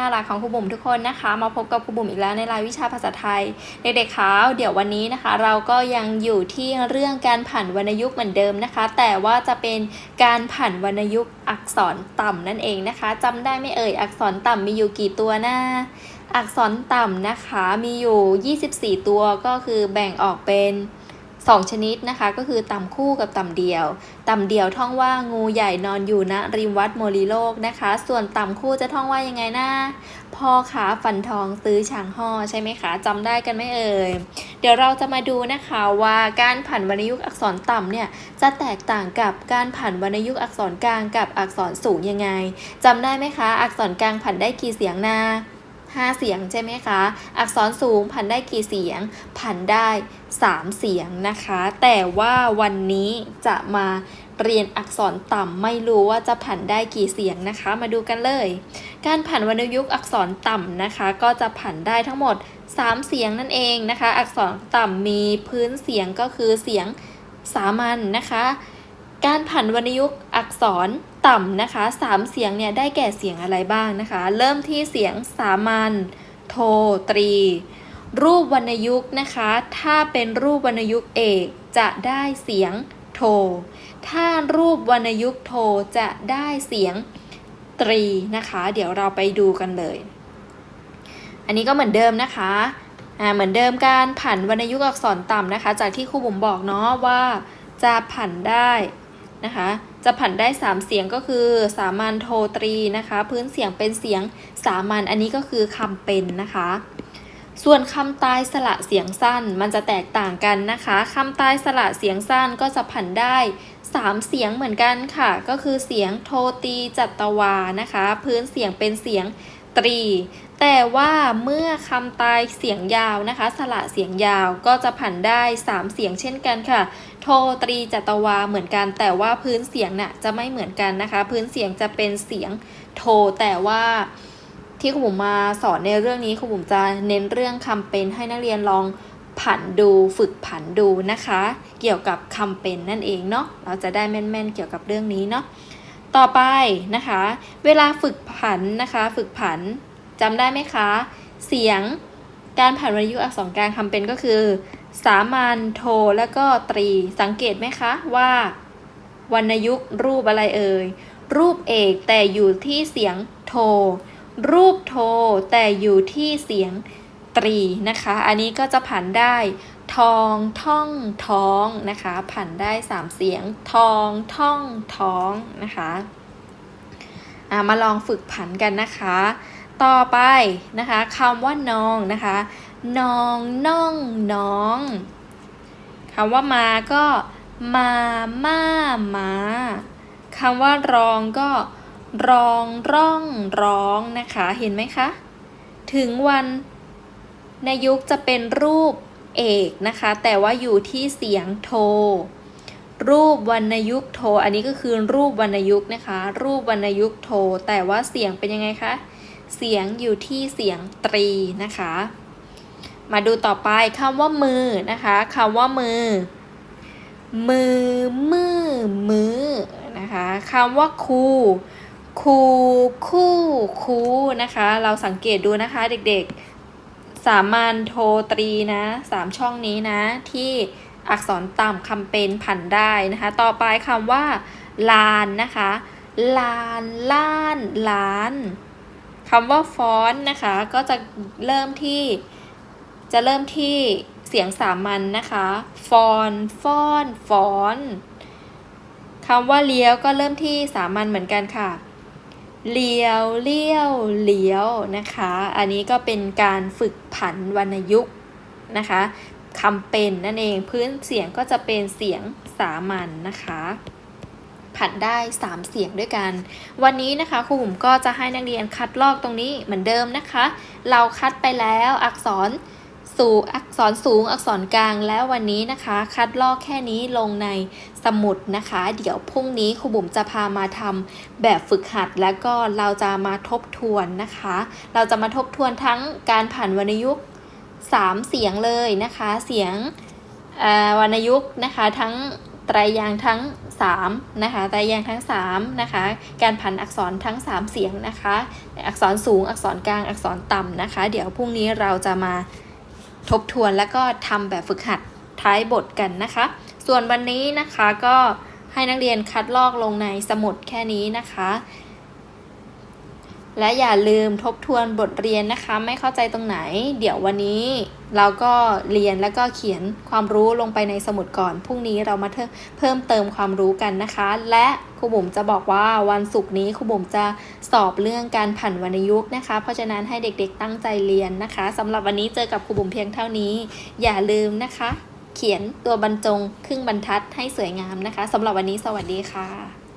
น่ารักของครูบุ๋มทุกคนนะคะ มาพบกับครูบุ๋มอีกแล้วในรายวิชาภาษาไทย เด็กๆคะเดี๋ยววันนี้นะคะ เราก็ยังอยู่ที่เรื่องการผันวรรณยุกต์เหมือนเดิมนะคะ แต่ว่าจะเป็นการผันวรรณยุกต์อักษรต่ำนั่นเองนะคะจำได้ไม่เอ่ยอักษรต่ำมีอยู่กี่ตัวนะอักษรต่ำนะคะมีอยู่ 24 ตัวก็คือแบ่งออกเป็น 2 ชนิดนะคะ ก็คือต่ำคู่กับต่ำเดียว ต่ำเดียวท่องว่างูใหญ่นอนอยู่ณริมวัดโมลีโลกนะคะ ส่วนต่ำคู่จะท่องว่ายังไงนะพ่อขาฟันทองซื้อช้างห่อใช่ไหมคะจำได้กันไหมเอ่ยเดี๋ยวเราจะมาดูนะคะว่าการผันวรรณยุกต์อักษรต่ำเนี่ยจะแตกต่างกับการผันวรรณยุกต์อักษรกลางกับอักษรสูงยังไงจำได้ไหมคะ อักษรกลางผันได้กี่เสียงนะ ห้าเสียงใช่ไหมคะ อักษรสูงผันได้กี่เสียง ผันได้ 3 เสียงนะคะ แต่ว่าวันนี้จะมาเรียนอักษรต่ำไม่รู้ว่าจะผันได้กี่เสียงนะคะ มาดูกันเลย การผันวรรณยุกต์อักษรต่ำนะคะ ก็จะผันได้ทั้งหมด 3 เสียงนั่นเองนะคะ อักษรต่ำมีพื้นเสียงก็คือเสียงสามัญนนะคะ การผันวรรณยุกต์อักษรต่ำนะคะสามเสียงเนี่ยได้แก่เสียงอะไรบ้างนะคะ เริ่มที่เสียงสามัญโทตรี รูปวรรณยุกต์นะคะ ถ้าเป็นรูปวรรณยุกต์เอกจะได้เสียงโท ถ้ารูปวรรณยุกต์โทจะได้เสียงตรีนะคะ เดี๋ยวเราไปดูกันเลย อันนี้ก็เหมือนเดิมนะคะอ่าเหมือนเดิมการผันวรรณยุกต์อักษรต่ำนะคะ จากที่ครูบุ๋มบอกเนาะว่าจะผันได้ นะคะ จะผันได้ 3 เสียงก็คือ สามัญโทตรีนะคะ พื้นเสียงเป็นเสียงสามัญอันนี้ก็คือคำเป็นนะคะ ส่วนคำตายสระเสียงสั้นมันจะแตกต่างกันนะคะคำตายสระเสียงสั้นก็จะผันได้ 3 เสียงเหมือนกันค่ะ ก็คือเสียงโทตีจัตวานะคะ พื้นเสียงเป็นเสียงตรี แต่ว่าเมื่อคำตายเสียงยาวนะคะ สระเสียงยาวก็จะผันได้ 3 เสียงเช่นกันค่ะ โทตรีจัตวาเหมือนกัน แต่ว่าพื้นเสียงน่ะจะไม่เหมือนกันนะคะ พื้นเสียงจะเป็นเสียงโท แต่ว่าที่ครูบุ๋มมาสอนในเรื่องนี้ครูบุ๋มจะเน้นเรื่องคำเป็นให้นักเรียนลองผันดูฝึกผันดูนะคะ เกี่ยวกับคำเป็นนั่นเองเนาะเราจะได้แม่นๆเกี่ยวกับเรื่องนี้เนาะต่อไปนะคะ เวลาฝึกผันนะคะ ฝึกผัน จำได้ไหมคะ เสียงการผันวรรณยุกต์อักษรกลางคำเป็นก็คือ สามัญโทแล้วก็ตรีสังเกตไหมคะว่าวรรณยุกต์รูปอะไรเอ่ยรูปเอกแต่อยู่ที่เสียงโท รูปโทแต่อยู่ที่เสียงตรีนะคะ อันนี้ก็จะผันได้ทองท่องท้องนะคะผันได้สามเสียงทองท่องท้องนะคะมาลองฝึกผันกันนะคะ ต่อไปนะคะคำว่านองนะคะนองน่องน้องคำว่ามาก็มาม่ามาคำว่ารองก็รองร่องร้องนะคะเห็นไหมคะ ถึงวันในยุคจะเป็นรูปเอกนะคะ แต่ว่าอยู่ที่เสียงโท รูปวรรณยุกโท อันนี้ก็คือรูปวรรณยุกนะคะ รูปวรรณยุกโท แต่ว่าเสียงเป็นยังไงคะ เสียงอยู่ที่เสียงตรีนะคะ มาดูต่อไปคำว่ามือนะคะคำว่ามือ มือ มือ มือนะคะคำว่าคูคูคู่คูนะคะ เราสังเกตดูนะคะเด็กๆ สามัญโทตรีนะสามช่องนี้นะ ที่อักษรต่ำคำเป็นผันได้นะคะ ต่อไปคำว่า ลานนะคะ ลาน ล้าน ล้าน คำว่าฟอนต์นะคะ ก็จะเริ่มที่จะเริ่มที่เสียงสามัญนนะคะฟอนฟ้อนฟอนคำว่าเลี้ยวก็เริ่มที่สามัญเหมือนกันค่ะ เลี้ยวเลี้ยวเลี้ยวนะคะ อันนี้ก็เป็นการฝึกผันวรรณยุกต์นะคะคำเป็นนั่นเองพื้นเสียงก็จะเป็นเสียงสามัญนนะคะ ผันได้ 3 เสียงด้วยกัน วันนี้นะคะครูบุ๋มก็จะให้นักเรียนคัดลอกตรงนี้เหมือนเดิมนะคะ เราคัดไปแล้วอักษรสูงอักษรสูงอักษรกลางแล้ววันนี้นะคะ คัดลอกแค่นี้ลงในสมุดนะคะ เดี๋ยวพรุ่งนี้ครูบุ๋มจะพามาทำแบบฝึกหัด แล้วก็เราจะมาทบทวนนะคะ เราจะมาทบทวนทั้งการผ่านวรรณยุกต์3เสียงเลยนะคะ เสียงวรรณยุกต์นะคะทั้ง ไตรยางทั้ง3นะคะไตรยางทั้ง3นะคะการผันอักษรทั้ง 3 เสียงนะคะอักษรสูงอักษรกลางอักษรต่ำนะคะ เดี๋ยวพรุ่งนี้เราจะมาทบทวนแล้วก็ทำแบบฝึกหัดท้ายบทกันนะคะ ส่วนวันนี้นะคะก็ให้นักเรียนคัดลอกลงในสมุดแค่นี้นะคะ และอย่าลืมทบทวนบทเรียนนะคะ ไม่เข้าใจตรงไหน เดี๋ยววันนี้ เราก็เรียนแล้วก็เขียนความรู้ลงไปในสมุดก่อน พรุ่งนี้เรามาเพิ่มเพิ่มเติมความรู้กันนะคะ และครูบุ๋มจะบอกว่าวันศุกร์นี้ครูบุ๋มจะสอบเรื่องการผันวรรณยุกต์นะคะ เพราะฉะนั้นให้เด็กๆตั้งใจเรียนนะคะสำหรับวันนี้เจอกับครูบุ๋มเพียงเท่านี้ อย่าลืมนะคะ เขียนตัวบรรจงครึ่งบรรทัดให้สวยงามนะคะสำหรับวันนี้สวัสดีค่ะ